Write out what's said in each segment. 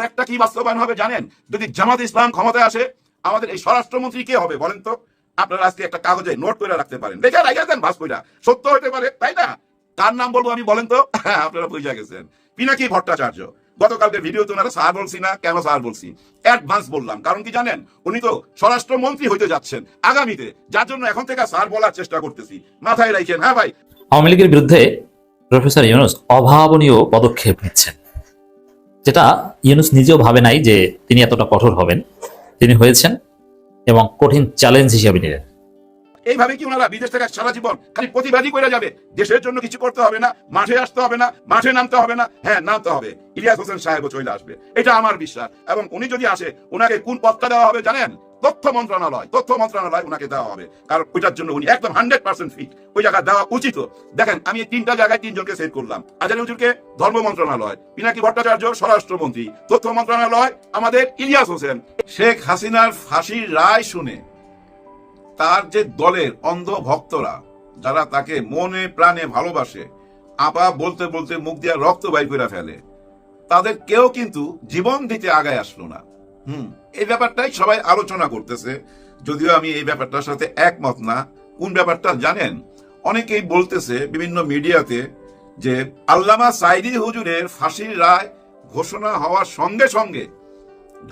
আর একটা কি বাস্তবায়ন হবে জানেন? যদি জামাত ইসলাম ক্ষমতায় আসে, আমাদের এই স্বরাষ্ট্রমন্ত্রী কে হবে বলেন তো? আপনারা আজকে একটা কাগজে নোট করে রাখতে পারেন। দেখে রাখা দেন ভাস কইরা। সত্য হতে পারে, তাই না? কার নাম বলব আমি বলেন তো? আপনারা বুঝে গেছেন। পিনাকি ভট্টাচার্য। গতকালকে ভিডিও তো ওনারা স্যার বলছি না, কেন স্যার বলছি? অ্যাডভান্স বললাম। কারণ কি জানেন? উনি তো স্বরাষ্ট্রমন্ত্রী হইতে যাচ্ছেন আগামীতে। যার জন্য এখন থেকে স্যার বলার চেষ্টা করতেছি। মাথায় রাখেন হ্যাঁ ভাই? আওয়ামী লীগের বিরুদ্ধে প্রফেসর ইউনুস অভাবনীয় পদক্ষেপ নিচ্ছেন। যেটা ইউনুস নিজেও ভাবে নাই যে তিনি এতটা কঠোর হবেন। তিনি হয়েছেন এবং কঠিন চ্যালেঞ্জ হিসেবে নিলেন। এইভাবে কি ওনারা বিদেশ থেকে সারা জীবন খালি প্রতিবাদী করে যাবে? দেশের জন্য কিছু করতে হবে না, মাঠে আসতে হবে না, মাঠে নামতে হবে না? হ্যাঁ নামতে হবে। ইলিয়াস হোসেন সাহেবও চলে আসবে। এটা আমার বিশ্বাস। এবং উনি যদি আসে ওনাকে কোন পথটা দেওয়া হবে জানেন? তথ্য মন্ত্রণালয় তথ্য মন্ত্রণালয় ওনাকে দেওয়া হবে। কারণ ওইটার জন্য উনি একদম হান্ড্রেড পার্সেন্ট ফিট ওই জায়গায় দেওয়া উচিত। দেখেন, আমি তিনটা জায়গায় তিনজনকে সেট করলাম। আজারি হুজুরকে ধর্ম মন্ত্রণালয়, পিনাকি ভট্টাচার্য স্বরাষ্ট্রমন্ত্রী, তথ্য মন্ত্রণালয় আমাদের ইলিয়াস হোসেন। শেখ হাসিনার ফাঁসির রায় শুনে তার যে দলের অন্ধ ভক্তরা যারা তাকে মনে প্রাণে ভালোবাসে, আপা বলতে বলতে মুখ দিয়া রক্ত বাই করে ফেলে, তাদের কেউ কিন্তু জীবন দিতে আগায় আসলো না। এই ব্যাপারটাই সবাই আলোচনা করতেছে। যদিও আমি এই ব্যাপারটার সাথে একমত না। কোন ব্যাপারটা জানেন? অনেকেই বলতেছে বিভিন্ন মিডিয়াতে যে আল্লামা সাইদি হুজুরের ফাঁসির রায় ঘোষণা হওয়ার সঙ্গে সঙ্গে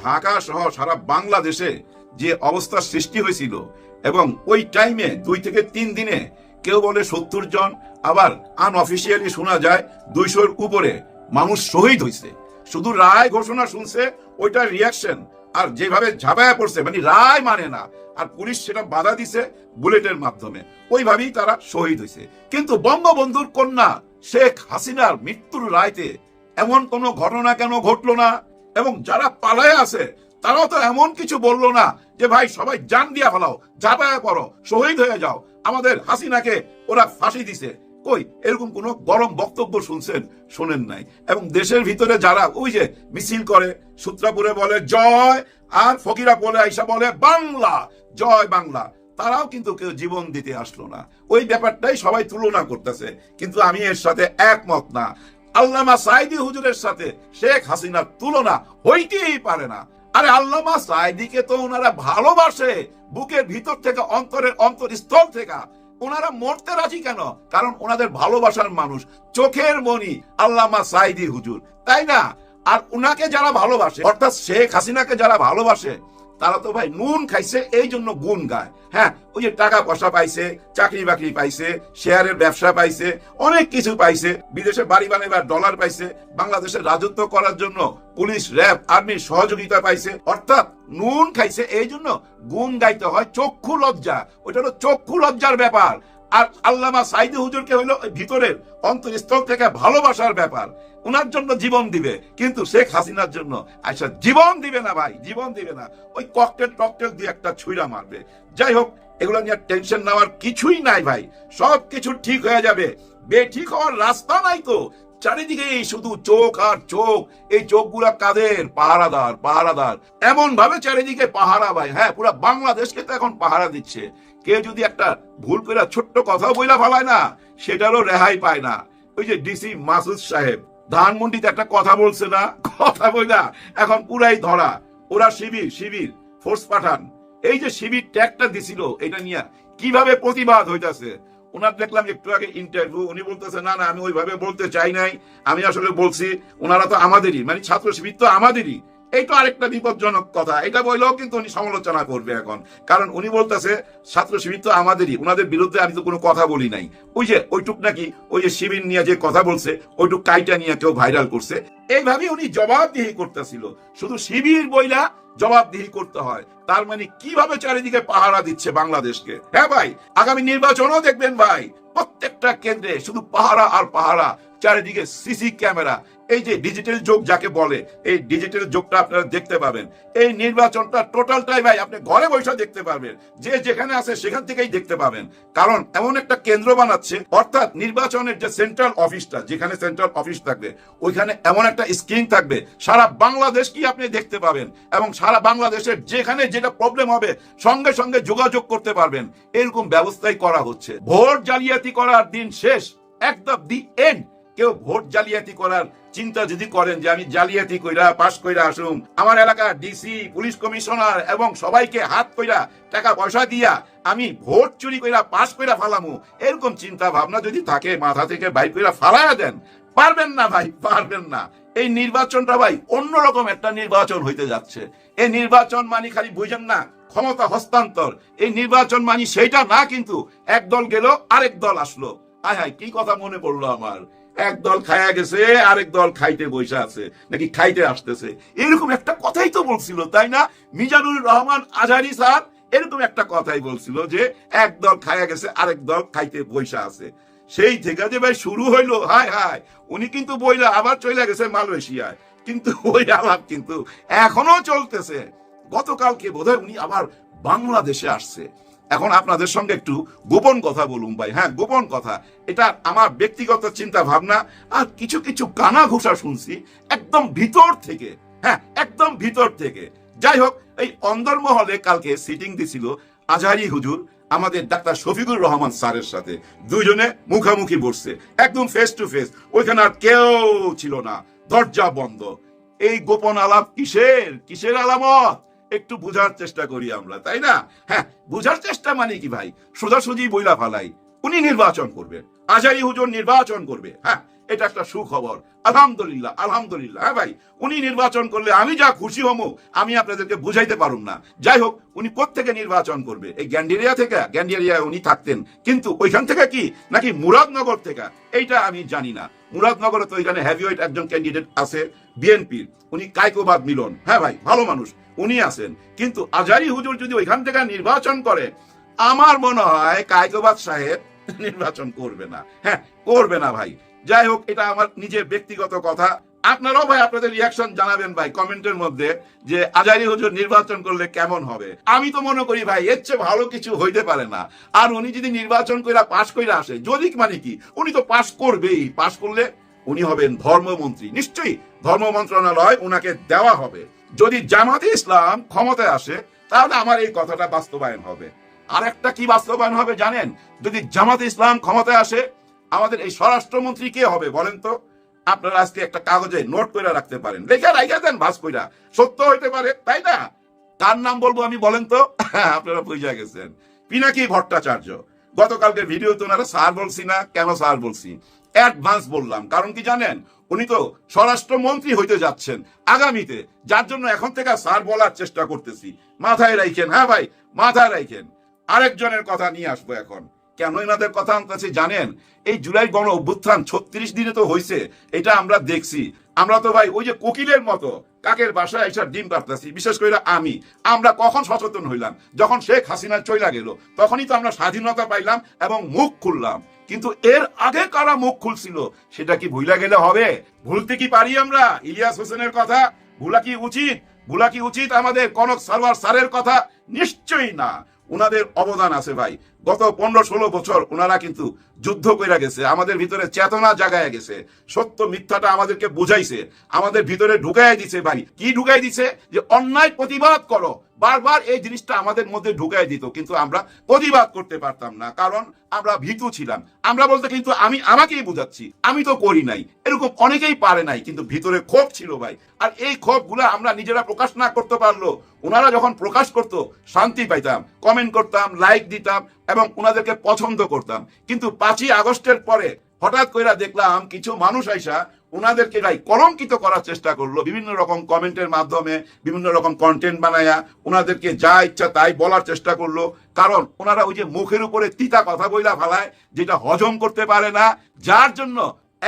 ঢাকা সহ সারা বাংলাদেশে যে অবস্থার সৃষ্টি হয়েছিল এবং ওই টাইমে দুই থেকে তিন দিনে কেউ বলে সত্তর জন, আবার আনঅফিসিয়ালি শোনা যায় দুইশোর উপরে মানুষ শহীদ হয়েছে। শুধু রায় ঘোষণা শুনছে ওইটার রিয়াকশন আর যেভাবে ঝাঁপায়া পড়ছে মানে রায় মানে না, আর পুলিশ সেটা বাধা দিছে বুলেটের মাধ্যমে। ওইভাবেই তারা শহীদ হয়েছে কিন্তু বঙ্গবন্ধুর কন্যা শেখ হাসিনার মৃত্যুর রায়তে এমন কোনো ঘটনা কেন ঘটলো না? এবং যারা পালায় আছে, তারাও তো এমন কিছু বলল না যে, ভাই, সবাই জান দিয়া ফেলাও, ঝাঁপায়া পড়ো, শহীদ হয়ে যাও। আমাদের হাসিনাকে ওরা ফাঁসি দিছে। কই? এরকম কোন গরম বক্তব্য শুনছেন? শোনেন নাই। এবং দেশের ভিতরে যারা ওই যে মিছিল করে, সূত্রাপুরে বলে, জয়! আর ফকিরা বলে, আইসা বলে, বাংলা! জয় বাংলা! তারাও কিন্তু কেউ জীবন দিতে আসলো না। ওই ব্যাপারটাই সবাই তুলনা করতেছে। কিন্তু আমি এর সাথে একমত না। আল্লামা সাইদি হুজুরের সাথে শেখ হাসিনার তুলনা হইতেই পারে না। আরে আল্লামা সাইদিকে তো ওনারা ভালোবাসে। বুকের ভিতর থেকে, অন্তরের অন্তরস্থল থেকে। ওনারা মরতে রাজি কেন? কারণ ওনাদের ভালোবাসার মানুষ। চোখের মনি আল্লামা সাইদি হুজুর। তাই না? আর ওনাকে যারা ভালোবাসে, অর্থাৎ শেখ হাসিনাকে যারা ভালোবাসে তারা তো ভাই নুন খাইছে এই জন্য গুণ গায়। হ্যাঁ ওই যে টাকা পয়সা পাইছে, চাকরি বাকরি পাইছে, শেয়ারের ব্যবসা পাইছে, অনেক কিছু পাইছে, বিদেশে বাড়ি বানাইবার ডলার পাইছে বাংলাদেশে রাজত্ব করার জন্য পুলিশ র্যাব আর্মি সহযোগিতা পাইছে, অর্থাৎ নুন খাইছে এই জন্য গুণ গাইতে হয় চক্ষু লজ্জা। ওইটা হলো চক্ষু লজ্জার ব্যাপার। আর আল্লামা সাইদি হুজুরকে হইল ভিতরের অন্তরস্থল থেকে ভালোবাসার ব্যাপার। উনার জন্য জীবন দিবে, কিন্তু শেখ হাসিনার জন্য। আচ্ছা জীবন দিবে না ভাই, জীবন দিবে না। ওই ককটেল টকটেল দিয়ে একটা ছুঁড়া মারবে। যাই হোক, এগুলো নিয়ে টেনশন নেওয়ার কিছুই নাই ভাই। সব কিছু ঠিক হয়ে যাবে। বেঠিক হওয়ার রাস্তা নাই তো। চারিদিকে শুধু চোখ আর চোখ, এই চোখগুলা কাদের? পাহারাদার পাহারাদার। এমন ভাবে চারিদিকে পাহারা ভাই। হ্যাঁ পুরো বাংলাদেশকে তো এখন পাহারা দিচ্ছে। কেউ যদি একটা ভুল করে ছোট্ট কথা বইলা ফেলায় না, সেটারও রেহাই পায় না। ওই যে ডিসি মাসুদ সাহেব, ধানমন্ডিতে একটা কথা বলছে না? কথা বইলা, এখন পুরাই ধরা। ওরা শিবির শিবির, ফোর্স পাঠান। এই যে শিবির ট্যাগটা দিছিল, এটা নিয়ে কীভাবে প্রতিবাদ হইতাছে? ওনার দেখলাম একটু আগে ইন্টারভিউ উনি বলতেছে, না না, আমি ওইভাবে বলতে চাই নাই। আমি আসলে বলছি ওনারা তো আমাদেরই মানে ছাত্র শিবির তো আমাদেরই। এই তো আরেকটা বিপজ্জনক কথা। এটা বললেও কিন্তু উনি সমালোচনা করবে এখন। কারণ উনি বলতেছে, ছাত্র শিবির তো আমাদেরই ওনাদের বিরুদ্ধে আমি তো কোনো কথা বলি নাই। ওই যে, ওইটুক নাকি, ওই যে শিবির নিয়ে যে কথা বলছে, ওইটুক কাইটা নিয়ে কেউ ভাইরাল করছে। এইভাবে উনি জবাবদিহি করতেছিল। শুধু শিবির বইলা জবাবদিহি করতে হয়। তার মানে কীভাবে চারিদিকে পাহারা দিচ্ছে বাংলাদেশকে? হ্যাঁ ভাই, আগামী নির্বাচনও দেখবেন ভাই, প্রত্যেকটা কেন্দ্রে শুধু পাহারা আর পাহারা, চারিদিকে সিসি ক্যামেরা। এই যে ডিজিটাল যোগ যাকে বলে, এই ডিজিটাল যোগটা আপনারা দেখতে পাবেন। এই নির্বাচনটা টোটালটাই ভাই আপনি ঘরে বসে দেখতে পারবেন। যে যেখানে আছে সেখান থেকেই দেখতে পাবেন। কারণ এমন একটা কেন্দ্র বানাচ্ছে, অর্থাৎ নির্বাচনের যে সেন্ট্রাল অফিসটা যেখানে সেন্ট্রাল অফিস থাকবে, ওইখানে এমন একটা স্ক্রিন থাকবে, সারা বাংলাদেশ কি আপনি দেখতে পাবেন? এবং সারা বাংলাদেশের যেখানে যেটা প্রবলেম হবে, সঙ্গে সঙ্গে যোগাযোগ করতে পারবেন। এরকম ব্যবস্থাই করা হচ্ছে। ভোট জালিয়াতি করার দিন শেষ একদম দি এন্ড কেউ ভোট জালিয়াতি করার চিন্তা যদি করেন যে আমি জালিয়াতি কইরা পাস কইরা আসুম, আমার এলাকার ডিসি পুলিশ কমিশনার এবং সবাইকে হাত কইরা টাকা পয়সা দিয়া আমি ভোট চুরি কইরা পাস কইরা ফালামু, এরকম চিন্তা ভাবনা যদি থাকে, মাথা থেকে বাইর কইরা ফালায়া দেন, পারবেন না ভাই, পারবেন না। এই নির্বাচনটা ভাই অন্যরকম একটা নির্বাচন হইতে যাচ্ছে। এই নির্বাচন মানে খালি বুঝেন না, ক্ষমতা হস্তান্তর। এই নির্বাচন মানে সেইটা না কিন্তু এক দল গেল, আরেক দল আসলো। আয় হায়, কি কথা মনে পড়ল আমার। এক দল খায়া গেছে, আরেক দল খাইতে বসে আছে, নাকি খাইতে আসতেছে। এরকম একটা কথাই তো বলছিল, তাই না? মিজানুর রহমান আজহারি স্যার, এরকম একটা কথাই বলছিল যে, এক দল খায়া গেছে, আরেক দল খাইতে বসে আছে। সেই থেকে যে ভাই শুরু হইল, হায় হায়, উনি কিন্তু বইলা আবার চলে গেছে মালয়েশিয়ায়। কিন্তু ওই আলাপ কিন্তু এখনও চলতেছে। গতকালকে বোধহয় উনি আবার বাংলাদেশে আসছে। এখন আপনাদের সঙ্গে একটু গোপন কথা বলুন ভাই। হ্যাঁ গোপন কথা। এটা আমার ব্যক্তিগত চিন্তা ভাবনা আর কিছু কিছু কানা ঘোষা শুনছি একদম ভিতর থেকে। হ্যাঁ একদম ভিতর থেকে। যাই হোক, এই অন্দরমহলে কালকে সিটিং দিছিল আজহারি হুজুর, আমাদের ডাক্তার শফিকুর রহমান স্যারের সাথে। দুইজনে মুখামুখি বসছে, একদম ফেস টু ফেস ওইখানে আর কেউ ছিল না, দরজা বন্ধ। এই গোপন আলাপ কিসের? কিসের আলামত? একটু বুঝার চেষ্টা করি আমরা, তাই না? হ্যাঁ বুঝার চেষ্টা মানে কি ভাই? সোজাসুজি বইলা ফালাই। উনি নির্বাচন করবেন। আজারি হুজুর নির্বাচন করবে। হ্যাঁ এটা একটা সুখবর। আলহামদুলিল্লাহ আলহামদুলিল্লাহ। হ্যাঁ ভাই, উনি নির্বাচন করলে আমি যা খুশি হমু, আমি আপনাদেরকে বুঝাইতে পারুম না। যাই হোক, উনি থেকে নির্বাচন করবে? এই গ্যান্ডেরিয়া থেকে? গ্যান্ডেরিয়া উনি থাকতেন। কিন্তু ওইখান থেকে কি? নাকি মুরাদনগর থেকে? এইটা আমি জানি না। মুরাদনগরে তো ওইখানে হ্যাভিওয়েট একজন ক্যান্ডিডেট আছে, বিএনপির। উনি কাইকোবাদ মিলন। হ্যাঁ ভাই, ভালো মানুষ। উনি আছেন। কিন্তু আজারি হুজুর যদি ওইখান থেকে নির্বাচন করে, আমার মনে হয় কায়কোবাদ সাহেব নির্বাচন করবে না। হ্যাঁ করবে না ভাই। যাই হোক, এটা আমার নিজের ব্যক্তিগত কথা। আপনারাও ভাই আপনাদের রিয়াকশন জানাবেন ভাই কমেন্টের মধ্যে যে আজারি হুজুর নির্বাচন করলে কেমন হবে। আমি তো মনে করি ভাই, এর চেয়ে ভালো কিছু হইতে পারে না। আর উনি যদি নির্বাচন কইরা পাশ কইরা আসে, যদি মানে কি, উনি তো পাশ করবেই। পাশ করলে উনি হবেন ধর্মমন্ত্রী। নিশ্চয়ই ধর্ম মন্ত্রণালয় উনাকে দেওয়া হবে। যদি জামাতে ইসলাম ক্ষমতায় আসে, তাহলে আমার এই কথাটা বাস্তবায়ন হবে। আর একটা কি বাস্তবায়ন হবে জানেন? যদি জামাতে ইসলাম ক্ষমতায় আসে, আমাদের এই স্বরাষ্ট্রমন্ত্রী কে হবে বলেন তো? আপনারা আজকে একটা কাগজে নোট করে রাখতে পারেন। লেখা, রাইখা দেন ভাস কইরা। সত্য হইতে পারে, তাই না? কার নাম বলব আমি বলেন তো? আপনারা বুঝা গেছেন। পিনাকি ভট্টাচার্য। গতকালকে ভিডিও তো ওনারা স্যার বলছি না, কেন স্যার বলছি? অ্যাডভান্স বললাম। কারণ কি জানেন? উনি তো স্বরাষ্ট্রমন্ত্রী হইতে যাচ্ছেন আগামীতে। যার জন্য এখন থেকে স্যার বলার চেষ্টা করতেছি। মাথায় রাইখেন হ্যাঁ ভাই? মাথায় রাইখেন। আরেকজনের কথা নিয়ে আসব এখন। কেন এনাদের কথা আনতেছি জানেন? এই জুলাই গণ অভ্যুত্থান ছত্রিশ দিনে তো হয়েছে এটা আমরা দেখছি। আমরা তো ভাই ওই যে কোকিলের মতো কাকের বাসায় এসে ডিম পারতেছি বিশেষ করে আমি। আমরা কখন সচেতন হইলাম? যখন শেখ হাসিনা চইলা গেল, তখনই তো আমরা স্বাধীনতা পাইলাম এবং মুখ খুললাম। কিন্তু এর আগে কারা মুখ খুলছিল, সেটা কি ভুলা গেলে হবে? ভুলতে কি পারি আমরা? ইলিয়াস হোসেনের কথা? ভুলা কি উচিত? ভুলা কি উচিত আমাদের কনক সারওয়ার স্যারের কথা? নিশ্চয়ই না। উনাদের অবদান আছে ভাই। গত পনেরো ষোলো বছর ওনারা কিন্তু যুদ্ধ করে গেছে, আমাদের ভিতরে চেতনা জাগায় গেছে, সত্য মিথ্যাটা আমাদেরকে বুঝাইছে, আমাদের ভিতরে ঢুকাই দিছে ভাই। কি ঢুকাই দিছে? যে অন্যায় প্রতিবাদ করো, বারবার এই জিনিসটা আমাদের মধ্যে ঢুকাই দিত, কিন্তু আমরা প্রতিবাদ করতে পারতাম না, কারণ আমরা ভীতু ছিলাম। আমরা বলতে কিন্তু আমি আমাকেই বুঝাচ্ছি, আমি তো করি নাই, এরকম অনেকেই পারে নাই, কিন্তু ভিতরে ক্ষোভ ছিল ভাই। আর এই ক্ষোভগুলো আমরা নিজেরা প্রকাশ না করতে পারল ওনারা যখন প্রকাশ করতো, শান্তি পাইতাম কমেন্ট করতাম লাইক দিতাম এবং ওনাদেরকে পছন্দ করতাম। কিন্তু পাঁচই আগস্টের পরে হঠাৎ কইরা দেখলাম কিছু মানুষ আইসা ওনাদেরকে ভাই কলঙ্কিত করার চেষ্টা করল। বিভিন্ন রকম কমেন্টের মাধ্যমে, বিভিন্ন রকম কন্টেন্ট বানায়া ওনাদেরকে যা ইচ্ছা তাই বলার চেষ্টা করল। কারণ ওনারা ওই যে মুখের উপরে তিতা কথা বইলা ফালায়, যেটা হজম করতে পারে না, যার জন্য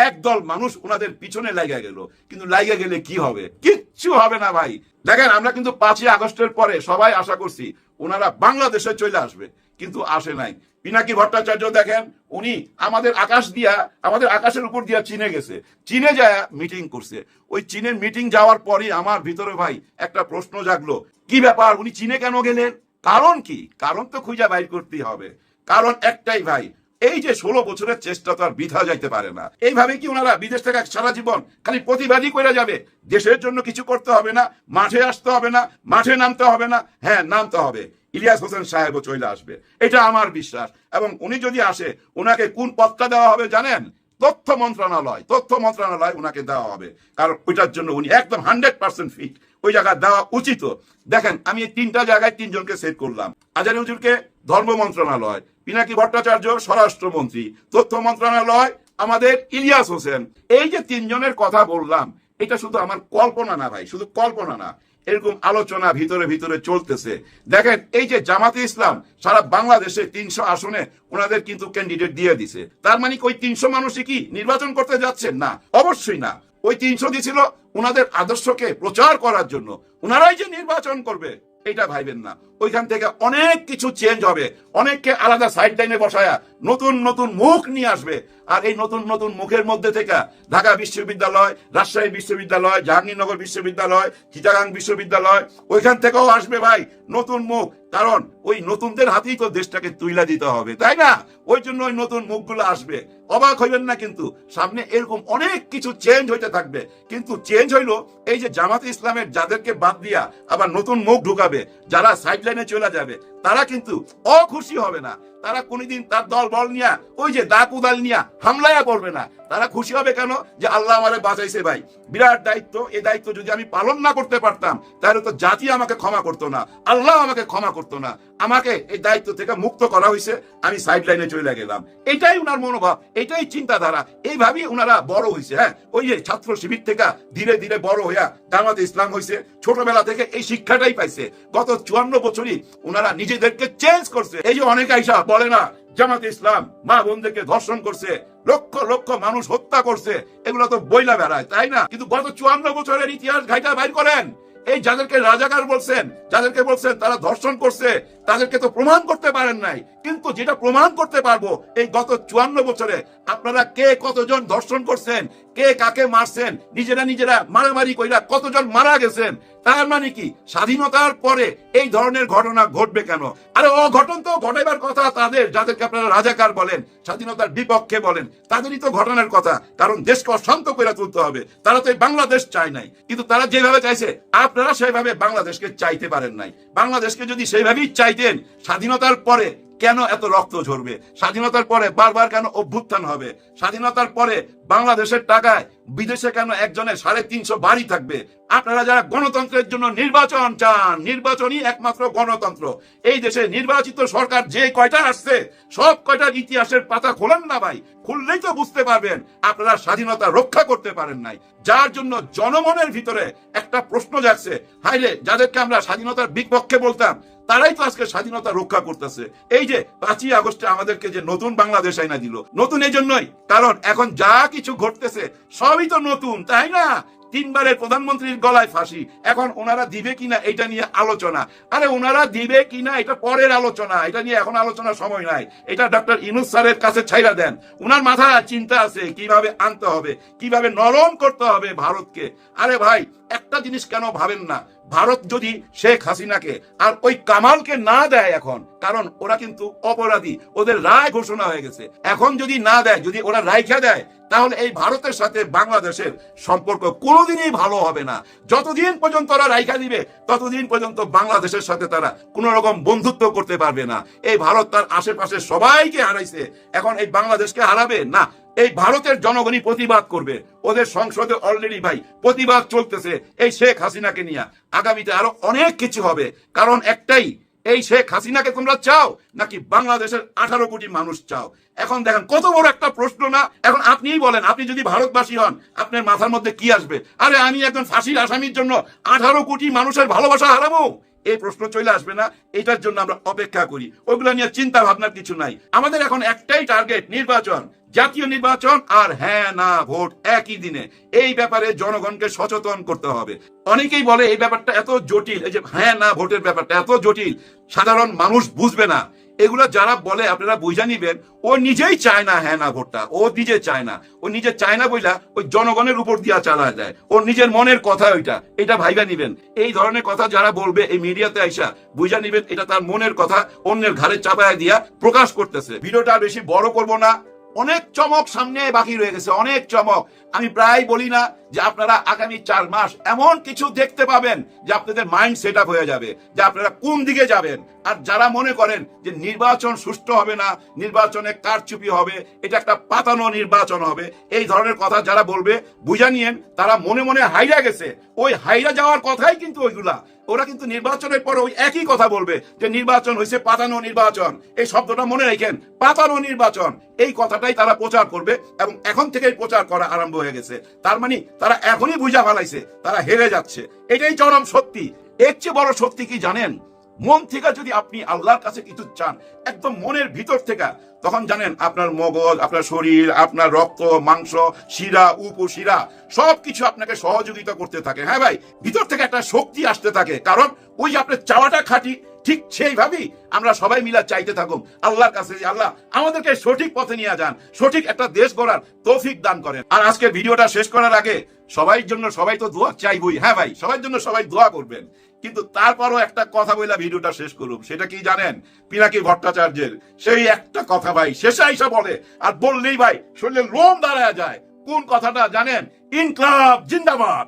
একদল মানুষ ওনাদের পিছনে লাগা গেল। কিন্তু লাগা গেলে কি হবে? কিচ্ছু হবে না ভাই। দেখেন, আমরা কিন্তু পাঁচই আগস্টের পরে সবাই আশা করছি ওনারা বাংলাদেশে চলে আসবে, কিন্তু আসে নাই। পিনাকি ভট্টাচার্য দেখেন, উনি আমাদের আকাশ দিয়া, আমাদের আকাশের উপর দিয়া চীনে গেছে। চীনে যায়, মিটিং করছে। ওই চীনের মিটিং যাওয়ার পরই আমার ভিতরে ভাই একটা প্রশ্ন জাগলো। কি ব্যাপার? উনি চীনে কেন গেলেন? কারণ কি? কারণ তো খুঁজে বাইর করতেই হবে। কারণ একটাই ভাই এই যে ষোলো বছরের চেষ্টা তো আর বৃথা যাইতে পারে না। এইভাবে কি ওনারা বিদেশ থেকে সারা জীবন খালি প্রতিবাদী করে যাবে? দেশের জন্য কিছু করতে হবে না, মাঠে আসতে হবে না, মাঠে নামতে হবে না। হ্যাঁ নামতে হবে। ইলিয়াস হোসেন সাহেব চলে আসবে। এটা আমার বিশ্বাস। এবং উনি যদি আসে ওনাকে কোন পদটা দেওয়া হবে জানেন? তথ্য মন্ত্রণালয়। তথ্য মন্ত্রণালয় ওনাকে দেওয়া হবে। কারণ ওইটার জন্য উনি একদম হান্ড্রেড পার্সেন্ট ফিট ওই জায়গায় দেওয়া উচিত। দেখেন, আমি এই তিনটা জায়গায় তিনজনকে সেট করলাম। আজারি হুজুরকে ধর্ম মন্ত্রণালয়, পিনাকি ভট্টাচার্য স্বরাষ্ট্রমন্ত্রী, তথ্য মন্ত্রণালয়, আমাদের ইলিয়াস হোসেন। এই যে তিনজনের কথা বললাম, এটা শুধু আমার কল্পনা না ভাই, শুধু কল্পনা না। এরকম আলোচনা ভিতরে ভিতরে চলতেছে। দেখেন, এই যে জামাতে ইসলাম সারা বাংলাদেশে তিনশো আসনে ওনাদের কিন্তু ক্যান্ডিডেট দিয়ে দিছে। তার মানে ওই তিনশো মানুষই কি নির্বাচন করতে যাচ্ছেন? না, অবশ্যই না। ওই তিনশো দিছিল ওনাদের আদর্শকে প্রচার করার জন্য। ওনারাই যে নির্বাচন করবে এটা ভাইবেন না। ওইখান থেকে অনেক কিছু চেঞ্জ হবে। অনেককে আলাদা সাইড লাইনে বসায়া নতুন নতুন মুখ নিয়ে আসবে। আর এই নতুন নতুন মুখের মধ্যে থেকে ঢাকা বিশ্ববিদ্যালয়, রাজশাহী বিশ্ববিদ্যালয়, জাহাঙ্গীরনগর বিশ্ববিদ্যালয়, চিটাগাং বিশ্ববিদ্যালয়, ওইখান থেকেও আসবে ভাই নতুন মুখ। কারণ ওই নতুনদের হাতেই তো দেশটাকে তুইলা দিতে হবে, তাই না? ওই জন্য ওই নতুন মুখগুলো আসবে। অবাক হইবেন না কিন্তু, সামনে এরকম অনেক কিছু চেঞ্জ হইতে থাকবে। কিন্তু চেঞ্জ হইল এই যে জামাতে ইসলামের যাদেরকে বাদ দিয়া আবার নতুন মুখ ঢুকাবে, যারা সাইড লাইনে চলে যাবে তারা কিন্তু অখুশি হবে না। তারা কোনদিন তার দল বল নিয়া, ওই যে দা কুদাল নিয়া হামলায়া পড়বে না। তারা খুশি হবে কেন? যে আল্লাহ আমারে বাঁচাইছে ভাই। বিরাট দায়িত্ব, এ দায়িত্ব যদি আমি পালন না করতে পারতাম, তাহলে তো জাতি আমাকে ক্ষমা করতো না, আল্লাহ আমাকে ক্ষমা করতো না। আমাকে এই দায়িত্ব থেকে মুক্ত করা হয়েছে, আমি সাইড লাইনে চলে গেলাম। এটাই উনার মনোভাব, এটাই চিন্তাধারা। এইভাবেই উনারা বড় হয়েছে হ্যাঁ? ওই যে ছাত্র শিবির থেকে ধীরে ধীরে বড় হইয়া জামাতে ইসলাম হয়েছে ছোটবেলা থেকে এই শিক্ষাটাই পাইছে। গত চুয়ান্ন বছরই উনারা নিজেদেরকে চেঞ্জ করছে। এই যে অনেক আইসা বলে না, জামাতে ইসলাম মা বোনদেরকে ধর্ষণ করছে, লক্ষ লক্ষ মানুষ হত্যা করছে, এগুলো তো বইলা বেড়ায়, তাই না? কিন্তু গত চুয়ান্ন বছরের ইতিহাস ঘাইটা বাইর করেন। এই যাদেরকে রাজাকার বলছেন, যাদেরকে বলছেন তারা ধর্ষণ করছে, তাদেরকে তো প্রমাণ করতে পারেন নাই। কিন্তু যেটা প্রমাণ করতে পারব, এই গত চুয়ান্ন বছরে আপনারা কে কতজন ধর্ষণ করছেন, কে কাকে মারছেন, নিজেরা নিজেরা মারামারি কইরা কতজন মারা গেছেন, তার মানে কি স্বাধীনতার পরে এই ধরনের ঘটনা ঘটবে কেন? আরে অঘটন তো ঘটাইবার কথা তাদের, যাদেরকে আপনারা রাজাকার বলেন, স্বাধীনতার বিপক্ষে বলেন, তাদেরই তো ঘটনার কথা, কারণ দেশকে অশান্ত করে তুলতে হবে। তারা তো এই বাংলাদেশ চায় নাই, কিন্তু তারা যেভাবে চাইছে, আপনারা সেভাবে বাংলাদেশকে চাইতে পারেন নাই। বাংলাদেশকে যদি সেইভাবেই চাইতেন, স্বাধীনতার পরে কেন এত রক্ত ঝরবে? স্বাধীনতার পরে বারবার কেন অভ্যুত্থান হবে? স্বাধীনতার পরে বাংলাদেশের টাকায় বিদেশে কেন একজনের সাড়ে তিনশো বাড়ি থাকবে? আপনারা যারা গণতন্ত্রের জন্য নির্বাচন চান, নির্বাচনই একমাত্র গণতন্ত্র। এই দেশে নির্বাচিত সরকার যে কয়টা আসছে, সব কয়টার ইতিহাসের পাতা খোলেন না ভাই? খুললেই তো বুঝতে পারবেন, আপনারা স্বাধীনতা রক্ষা করতে পারেন নাই। যার জন্য জনমনের ভিতরে একটা প্রশ্ন জাগছে হাইরে যাদেরকে আমরা স্বাধীনতার বিপক্ষে বলতাম তারাই তো আজকে স্বাধীনতা রক্ষা করতেছে। এই যে পাঁচই আগস্টে আমাদেরকে যে নতুন বাংলাদেশ আইনা দিল, নতুন এই জন্যই। কারণ এখন যা কিছু ঘটতেছে, সবই তো নতুন, তাই না? তিনবারের প্রধানমন্ত্রীর গলায় ফাঁসি। এখন ওনারা দিবে কিনা, এটা নিয়ে আলোচনা। আরে ওনারা দিবে কিনা, এটা পরের আলোচনা। এটা নিয়ে এখন আলোচনার সময় নাই। এটা ডক্টর ইনুস স্যারের কাছে ছাইরা দেন। ওনার মাথায় চিন্তা আছে, কীভাবে আনতে হবে, কীভাবে নরম করতে হবে ভারতকে। আরে ভাই, একটা জিনিস কেন ভাবেন না? ভারত যদি শেখ হাসিনাকে আর ওই কামালকে না দেয় এখন, কারণ ওরা কিন্তু অপরাধী, ওদের রায় ঘোষণা হয়ে গেছে। এখন যদি না দেয়, যদি ওরা রাইখা দেয়, তাহলে এই ভারতের সাথে বাংলাদেশের সম্পর্ক কোনোদিনই ভালো হবে না। যতদিন পর্যন্ত ওরা রাইখা দিবে, ততদিন পর্যন্ত বাংলাদেশের সাথে তারা কোন রকম বন্ধুত্ব করতে পারবে না। এই ভারত তার আশেপাশে সবাইকে হারাইছে। এখন এই বাংলাদেশকে হারাবে? না এই ভারতের জনগণই প্রতিবাদ করবে। ওদের সংসদে অলরেডি ভাই প্রতিবাদ চলতেছে এই শেখ হাসিনাকে নিয়ে। আগামীতে আরও অনেক কিছু হবে। কারণ একটাই, এই শেখ হাসিনাকে তোমরা চাও নাকি বাংলাদেশের আঠারো কোটি মানুষ চাও? এখন দেখেন, কত বড় একটা প্রশ্ন না? এখন আপনিই বলেন, আপনি যদি ভারতবাসী হন, আপনার মাথার মধ্যে কি আসবে? আরে আমি একজন ফাঁসির আসামির জন্য আঠারো কোটি মানুষের ভালোবাসা হারাবো? এই প্রশ্ন চলে আসবে না। এটার জন্য আমরা অপেক্ষা করি। ওইগুলো নিয়ে চিন্তা ভাবনার কিছু নাই। আমাদের এখন একটাই টার্গেট নির্বাচন। জাতীয় নির্বাচন আর হ্যাঁ না, ভোট একই দিনে। এই ব্যাপারে জনগণকে সচেতন করতে হবে। অনেকেই বলে এই ব্যাপারটা এত জটিল, এই যে হ্যাঁ না, ভোটের ব্যাপারটা এত জটিল, সাধারণ মানুষ বুঝবে না। এগুলো যারা বলে আপনারা বুঝা নিবেন, ও নিজেই চায় না হ্যাঁ না, ভোটটা, ও নিজে চায় না। ও নিজে চায় না বইলা ওই জনগণের উপর দিয়া চালায় দেয় ও নিজের মনের কথা ওইটা, এটা ভাইবা নিবেন। এই ধরনের কথা যারা বলবে এই মিডিয়াতে আইসা, বুঝা নিবেন, এটা তার মনের কথা অন্যের ঘাড়ে চাপায় দিয়া প্রকাশ করতেছে। ভিডিওটা বেশি বড় করব না। অনেক চমক সামনে বাকি রয়ে গেছে, অনেক চমক। আমি প্রায় বলি না যে আপনারা আগামী চার মাস এমন কিছু দেখতে পাবেন যে আপনাদের মাইন্ড সেট আপ হয়ে যাবে, যে আপনারা কোন দিকে যাবেন। আর যারা মনে করেন যে নির্বাচন সুষ্ঠু হবে না, নির্বাচনে কারচুপি হবে, এটা একটা পাতানো নির্বাচন হবে, এই ধরনের কথা যারা বলবে, বুঝা নিয়েন, তারা মনে মনে হাইরা গেছে। ওই হাইরা যাওয়ার কথাই কিন্তু ওইগুলা। ওরা কিন্তু নির্বাচনের পরে ওই একই কথা বলবে যে নির্বাচন হয়েছে পাতানো নির্বাচন। এই শব্দটা মনে রাখেন, পাতানো নির্বাচন। এই কথাটাই তারা প্রচার করবে এবং এখন থেকেই প্রচার করা আরম্ভ হয়ে গেছে। তার মানে তারা এখনই বুঝা ফেলাইছে, তারা হেরে যাচ্ছে। এটাই চরম সত্যি এর চেয়ে বড় শক্তি কি জানেন? মন থেকে যদি আপনি আল্লাহর কাছে কিছু চান, একদম মনের ভিতর থেকে, তখন জানেন আপনার মগজ, আপনার শরীর, আপনার রক্ত, মাংস, শিরা, উপশিরা, সবকিছু আপনাকে সহযোগিতা করতে থাকে। হ্যাঁ ভাই? ভিতর থেকে একটা শক্তি আসতে থাকে। কারণ ওই যে আপনার চাওয়াটা খাটি ঠিক সেইভাবেই আমরা সবাই মিলা চাইতে থাকুন। আল্লাহর কাছে যে আল্লাহ আমাদেরকে সঠিক পথে নিয়ে যান, সঠিক একটা দেশ গড়ার তৌফিক দান করেন। আর আজকে ভিডিওটা শেষ করার আগে সবাই জন্য সবাই তো দোয়া চাইবই। হ্যাঁ ভাই সবার জন্য সবাই দোয়া করবেন। কিন্তু তারপরও একটা কথা বইলা ভিডিওটা শেষ করুন। সেটা কি জানেন? পিনাকি ভট্টাচার্যের। সেই একটা কথা ভাই, শেষে আইসা বলে, আর বললেই ভাই, শরীরে লোম দাঁড়ায় যায়। কোন কথাটা জানেন? ইনকলাব, জিন্দাবাদ।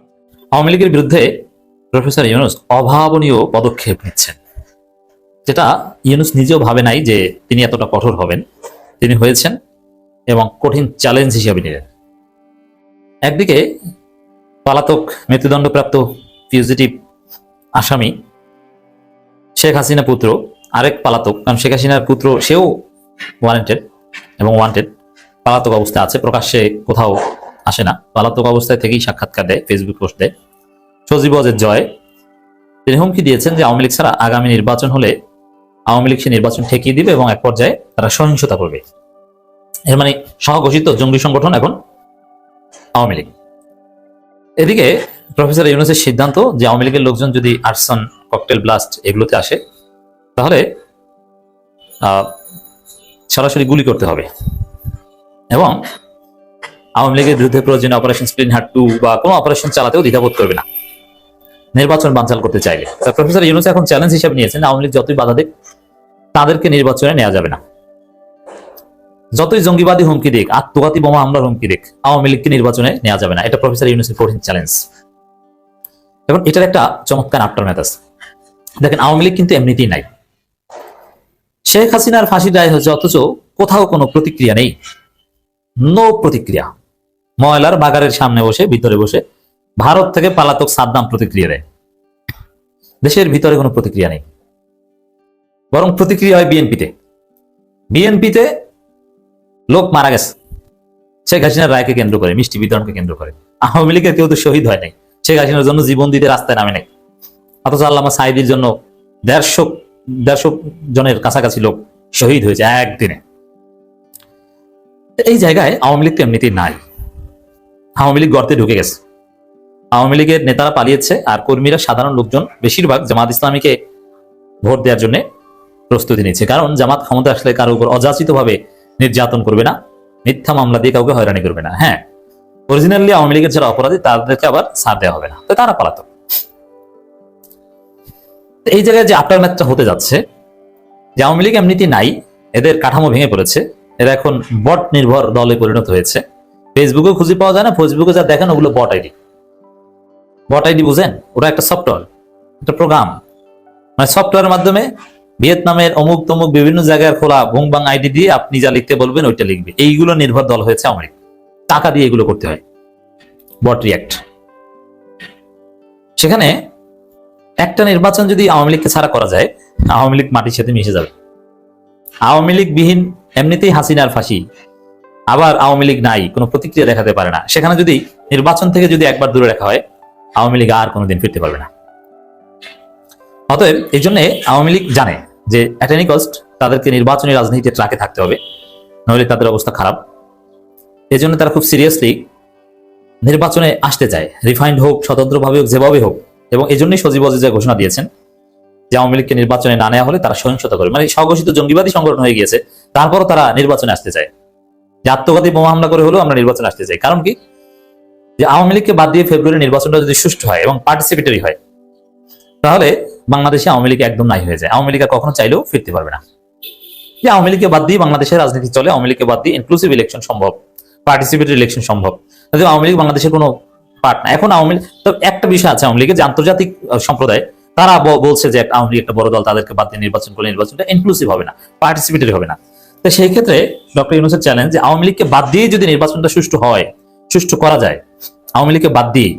আওয়ামী লীগের বিরুদ্ধে প্রফেসর ইউনুস অভাবনীয় পদক্ষেপ নিচ্ছেন। যেটা ইউনুস নিজেও ভাবে নাই যে তিনি এতটা কঠোর হবেন। তিনি হয়েছেন এবং কঠিন চ্যালেঞ্জ হিসেবে নিলেন। একদিকে পালাতক মৃত্যুদণ্ডপ্রাপ্ত ফিউজিটিভ আসামি শেখ হাসিনা পুত্র, আরেক পালাতক, কারণ শেখ হাসিনার পুত্র সেও ওয়ারেন্টেড এবং ওয়ান্টেড পালাতক অবস্থায় আছে, প্রকাশ্যে কোথাও আসে না। পালাতক অবস্থায় থেকেই সাক্ষাৎকার দেয় ফেসবুক পোস্ট দেয়। সজীব অজের জয়। তিনি হুমকি দিয়েছেন যে আওয়ামী লীগ ছাড়া আগামী নির্বাচন হলে আওয়ামী লীগ সে নির্বাচন ঠেকিয়ে দিবে এবং এক পর্যায়ে তারা সহিংসতা করবে। এর মানে সহঘোষিত জঙ্গি সংগঠন এখন আওয়ামী লীগ। এদিকে প্রফেসর ইউনুসের সিদ্ধান্ত যে আওয়ামী লীগের লোকজন যদি আর্সন ককটেল ব্লাস্ট এগুলোতে আসে, তাহলে সরাসরি গুলি করতে হবে। এবং আওয়ামী লীগের বিরুদ্ধে প্রয়োজনীয় অপারেশন স্প্রিন হার্ট টু বা কোনো অপারেশন চালাতেও দ্বিধাবোধ করবে না। নির্বাচন বানচাল করতে চাইলে। প্রফেসর ইউনুস এখন চ্যালেঞ্জ হিসেবে নিয়েছেন আওয়ামী লীগ যতই বাধা দিক তাদেরকে নির্বাচনে নেওয়া যাবে না। যতই জঙ্গিবাদী হুমকি দিক, আত্মঘাতী বোমা হামলার হুমকি দিক, আওয়ামী লীগকে নির্বাচনে নেওয়া যাবে না। এটা প্রফেসর ইউনুসের কঠিন চ্যালেঞ্জ এখন এটার একটা চমৎকার আফটার ম্যাথ দেখেন, আওয়ামী লীগ কিন্তু এমনিতেই নাই। শেখ হাসিনার ফাঁসির রায় হয়েছে অথচ কোথাও কোনো প্রতিক্রিয়া নেই। নো প্রতিক্রিয়া। ময়লার বাগারের সামনে বসে, ভিতরে বসে ভারত থেকে পালাতক সাদ্দাম প্রতিক্রিয়া দেয়। দেশের ভিতরে কোনো প্রতিক্রিয়া নেই। বরং প্রতিক্রিয়া হয় বিএনপিতে। বিএনপিতে লোক মারা গেছে। শেখ হাসিনার রায়কে কেন্দ্র করে, মিষ্টি বিতরণকে কেন্দ্র করে। আওয়ামী লীগের কেউ তো শহীদ হয় নাই। শেখ হাসিনার জন্য জীবন দিতে রাস্তায় নামে নাই। অথচ আল্লামা সাইদির জন্য দেড়শো দেড়শো জনের কাছাকাছি লোক শহীদ হয়েছে একদিনে। এই জায়গায় আওয়ামী লীগ তো এমনিতেই নাই। আওয়ামী লীগ গর্তে ঢুকে গেছে। আওয়ামী লীগের নেতারা পালিয়েছে আর কর্মীরা সাধারণ লোকজন বেশিরভাগ জামাত ইসলামীকে ভোট দেওয়ার জন্য প্রস্তুতি নিচ্ছে। কারণ জামাত ক্ষমতা আসলে কারও উপর অযাচিত ভাবে নির্যাতন করবে না, মিথ্যা মামলা দিয়ে কাউকে হয়রানি করবে না। হ্যাঁ অরিজিনালি আওয়ামী লীগের যারা অপরাধী, তাদেরকে আবার ছাড় দেওয়া হবে না। তো তারা পালাতো এই জায়গায় যে আফটার ম্যাথটা হতে যাচ্ছে, যে আওয়ামী লীগ এমনিতেই নাই, এদের কাঠামো ভেঙে পড়েছে, এরা এখন বট নির্ভর দলে পরিণত হয়েছে। ফেসবুকে খুঁজে পাওয়া যায় না ফেসবুকে যা দেখেন ওগুলো বট আইডি। বট আইডি বুঝেন? ওটা একটা সফটওয়্যার একটা প্রোগ্রাম মানে সফটওয়্যারের মাধ্যমে ভিয়েতনামের অমুক তমুক বিভিন্ন জায়গায় খোলা ভুং বাং আইডি দিয়ে আপনি যা লিখতে বলবেন, ওইটা লিখবে। এইগুলো নির্ভর দল হয়েছে লীগ টাকা দিয়ে এগুলো করতে হয়। বট রিয়াক্ট। সেখানে একটা নির্বাচন যদি আওয়ামী লীগকে ছাড়া করা যায়, আওয়ামী লীগ মাটির সাথে মিশে যাবে। আওয়ামী লীগ বিহীন এমনিতেই হাসিনার ফাঁসি। আবার আওয়ামী লীগ নাই, কোনো প্রতিক্রিয়া দেখাতে পারে না। সেখানে যদি নির্বাচন থেকে যদি একবার দূরে রাখা হয়, আওয়ামী লীগ আর কোনোদিন ফিরতে পারবে না। অতএব এই জন্য আওয়ামী লীগ জানে যে অ্যাট এনি কস্ট তাদেরকে নির্বাচনী রাজনীতিতে ট্রাকে থাকতে হবে, নইলে তাদের অবস্থা খারাপ। এই জন্য তারা খুব সিরিয়াসলি নির্বাচনে আসতে চায় রিফাইন্ড হোক, স্বতন্ত্রভাবে হোক, যেভাবে হোক। এবং এই জন্যই সজীব অজিজা ঘোষণা দিয়েছেন যে আওয়ামী লীগকে নির্বাচনে না নেওয়া হলে তারা সহিংসতা করে মানে স্বঘোষিত জঙ্গিবাদী সংগঠন হয়ে গিয়েছে, তারপরও তারা নির্বাচনে আসতে চায়। যে আত্মঘাতী বোমা হামলা করে হলেও আমরা নির্বাচনে আসতে চাই। কারণ কি? যে আওয়ামী লীগকে বাদ দিয়ে ফেব্রুয়ারি নির্বাচনটা যদি সুষ্ঠু হয় এবং পার্টিসিপেটরি হয় তাহলে বাংলাদেশে আওয়ামী লীগ একদম নাই হয়ে যায়। আওয়ামী লীগ কখনো চাইলেও ফিরতে পারবে না। যে আওয়ামী লীগকে বাদ দিয়ে বাংলাদেশের রাজনীতি চলে, আওয়ামী লীগকে বাদ দিয়ে ইনক্লুসিভ ইলেকশন সম্ভব পার্টিসিপেটরি ইলেকশন সম্ভব। আওয়ামী লীগ বাংলাদেশের কোনো পার্ট না। এখন আওয়ামী লীগ তো একটা বিষয় আছে আওয়ামী লীগের যে আন্তর্জাতিক সম্প্রদায়, তারা বলছে যে আওয়ামী লীগ একটা বড় দল, তাদেরকে বাদ দিয়ে নির্বাচন করলে নির্বাচনটা ইনক্লুসিভ হবে না পার্টিসিপেটরি হবে না। তো সেই ক্ষেত্রে ডক্টর ইউনুসের চ্যালেঞ্জ যে আওয়ামী লীগকে বাদ দিয়ে যদি নির্বাচনটা সুষ্ঠু হয়, সুষ্ঠু করা যায়, আওয়ামী লীগকে বাদ দিয়ে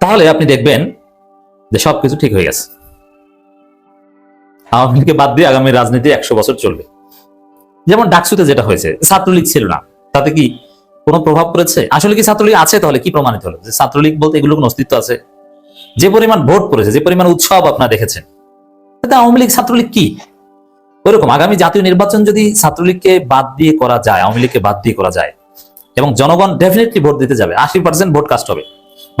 তাহলে আপনি দেখবেন যে সবকিছু ঠিক হয়ে গেছে। আওয়ামী লীগকে বাদ দিয়ে আগামী রাজনীতি একশো বছর চলবে। যেমন ডাকসুতে যেটা হয়েছে, ছাত্রলীগ ছিল না। তাতে কি কোনো প্রভাব পড়েছে? আসলে কি ছাত্রলীগ আছে তাহলে কি প্রমাণিত হলো? যে ছাত্রলীগ বলতে এগুলো কোনো অস্তিত্ব আছে? যে পরিমাণ ভোট পড়েছে, যে পরিমাণ উৎসব আপনারা দেখেছেন, তাতে আওয়ামী লীগ ছাত্রলীগ কি? ওইরকম আগামী জাতীয় নির্বাচন যদি ছাত্রলীগকে বাদ দিয়ে করা যায়, আওয়ামী লীগকে বাদ দিয়ে করা যায়, এবং জনগণ ডেফিনেটলি ভোট দিতে যাবে, আশি পার্সেন্ট ভোট কাস্ট হবে।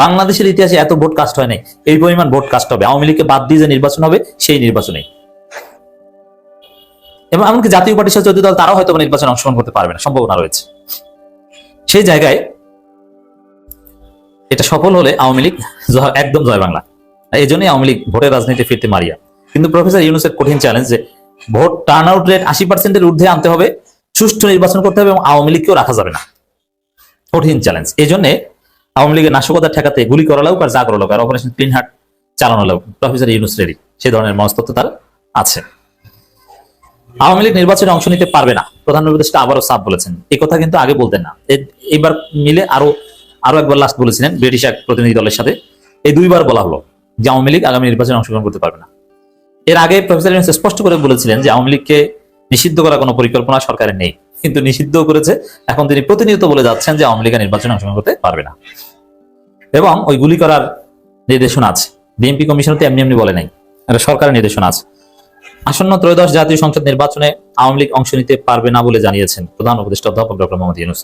বাংলাদেশের ইতিহাসে এত ভোট কাস্ট হয় নাই। এই পরিমাণ ভোট কাস্ট হবে। আওয়ামী লীগকে বাদ দিয়ে যে নির্বাচন হবে, সেই নির্বাচনেই। এবং এমনকি জাতীয় পার্টির সাথে চৌদ্দ দল, তারাও হয়তো নির্বাচনে অংশগ্রহণ করতে পারবে না, সম্ভাবনা রয়েছে। সেই জায়গায় এটা সফল হলে আওয়ামী লীগ একদম জয় বাংলা। এই জন্যই আওয়ামী লীগ ভোটের রাজনীতি ফিরতে মারিয়া। কিন্তু প্রফেসর ইউনুসের কঠিন চ্যালেঞ্জ যে ভোট টার্ন আউট রেট আশি পার্সেন্টের ঊর্ধ্বে আনতে হবে, সুষ্ঠু নির্বাচন করতে হবে এবং আওয়ামী লীগকেও রাখা যাবে না। কঠিন চ্যালেঞ্জ এই জন্য আওয়ামী লীগের নাশকতা ঠেকাতে গুলি করা লাগুক আর যা করা লাগুক আর অপারেশন ক্লিন হার্ট চালানো লাগুক প্রফেসর ইউনুস রেডি সেই ধরনের মনস্তত্ব তার আছে। আওয়ামী লীগ নির্বাচনে অংশ নিতে পারবে না। প্রধান উপদেষ্টা আবারও সাফ বলেছেন। এই কথা কিন্তু আগে বলতেন না। এ- এবার মিলে আরও আরও একবার লাস্ট বলেছিলেন ব্রিটিশ এক প্রতিনিধি দলের সাথে। এই দুইবার বলা হলো যে আওয়ামী লীগ আগামী নির্বাচনে অংশগ্রহণ করতে পারবে না। এর আগে প্রফেসর স্পষ্ট করে বলেছিলেন যে আওয়ামী লীগকে নিষিদ্ধ করার কোনো পরিকল্পনা সরকারের নেই। কিন্তু নিষিদ্ধ করেছে, এখন তিনি প্রতিনিয়ত বলে যাচ্ছেন যে আওয়ামী লীগ আর নির্বাচনে অংশগ্রহণ করতে পারবে না। এবং ওই গুলি করার নির্দেশনা আছে। বিএনপি কমিশন তো এমনি এমনি বলে নাই। এটা সরকারের নির্দেশনা আছে। আসন্ন ত্রয়োদশ জাতীয় সংসদ নির্বাচনে আওয়ামী লীগ অংশ নিতে পারবে না বলে জানিয়েছেন প্রধান উপদেষ্টা অধ্যাপক ডক্টর মোহাম্মদ ইউনুস।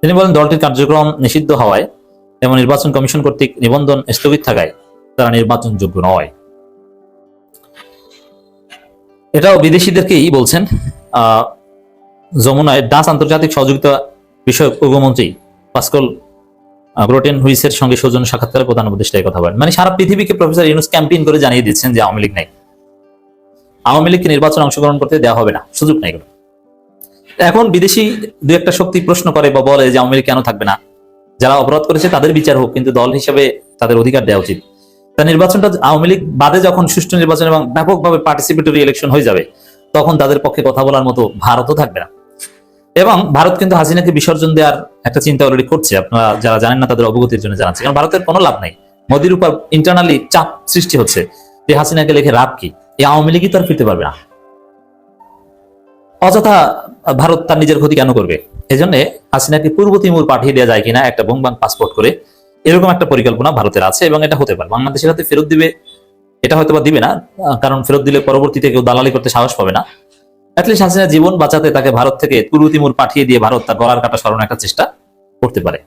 তিনি বলেন, দলটির কার্যক্রম নিষিদ্ধ হওয়ায় এবং নির্বাচন কমিশন কর্তৃক নিবন্ধন স্থগিত থাকায় তারা নির্বাচন যোগ্য নয়। এটাও বিদেশিদেরকেই বলছেন যমুনায় ডাচ আন্তর্জাতিক সহযোগিতা বিষয়ক উপমন্ত্রী পাস্কল আহ, গ্রোটেন হুইসের সঙ্গে সৌজন্য সাক্ষাৎকারে প্রধান উপদেষ্টা কথা বলেন। মানে সারা পৃথিবীকে প্রফেসর ইউনুস ক্যাম্পেইন করে জানিয়ে দিচ্ছেন যে আওয়ামী লীগ নাই। আওয়ামী লীগকে নির্বাচনে অংশগ্রহণ করতে দেওয়া হবে না সুযোগ নাই কোনো। এখন বিদেশি দু একটা শক্তি প্রশ্ন করে বা বলে যে আওয়ামী লীগ কেন থাকবে না? যারা অপরাধ করেছে তাদের বিচার হোক কিন্তু দল হিসেবে তাদের অধিকার দেওয়া উচিত। তা নির্বাচনটা আওয়ামী লীগ বাদে যখন সুষ্ঠু নির্বাচন এবং ব্যাপকভাবে পার্টিসিপেটরি ইলেকশন হয়ে যাবে, তখন তাদের পক্ষে কথা বলার মতো ভারতও থাকবে না। এবং ভারত কিন্তু হাসিনাকে বিসর্জন দেওয়ার একটা চিন্তা অলরেডি করছে। আপনারা যারা জানেন না, তাদের অবগতির জন্য জানাচ্ছি। কারণ ভারতের কোনো লাভ নাই। মোদির উপর ইন্টারনালি চাপ সৃষ্টি হচ্ছে যে হাসিনাকে লেখে লাভ কি? এই আওয়ামী লীগই তো আর ফিরতে পারবে না। অযথা ভারত তার নিজের ক্ষতি কেন করবে? এজন্য হাসিনাকে পূর্ব তিমুর পাঠিয়ে দেওয়া যায় কিনা, একটা বোমবাং পাসপোর্ট করে এরকম একটা পরিকল্পনা ভারতের আছে এবং এটা হতে পারে। বাংলাদেশের হাতে ফেরত দিবে, এটা হয়তো বা দিবে না কারণ ফেরত দিলে পরবর্তীতে কেউ দালালি করতে সাহস পাবে না। অ্যাটলিস্ট হাসিনা জীবন বাঁচাতে তাকে ভারত থেকে কুরুতিমুর পাঠিয়ে দিয়ে ভারত তার গলার কাটা সরানোর একটা চেষ্টা করতে পারে।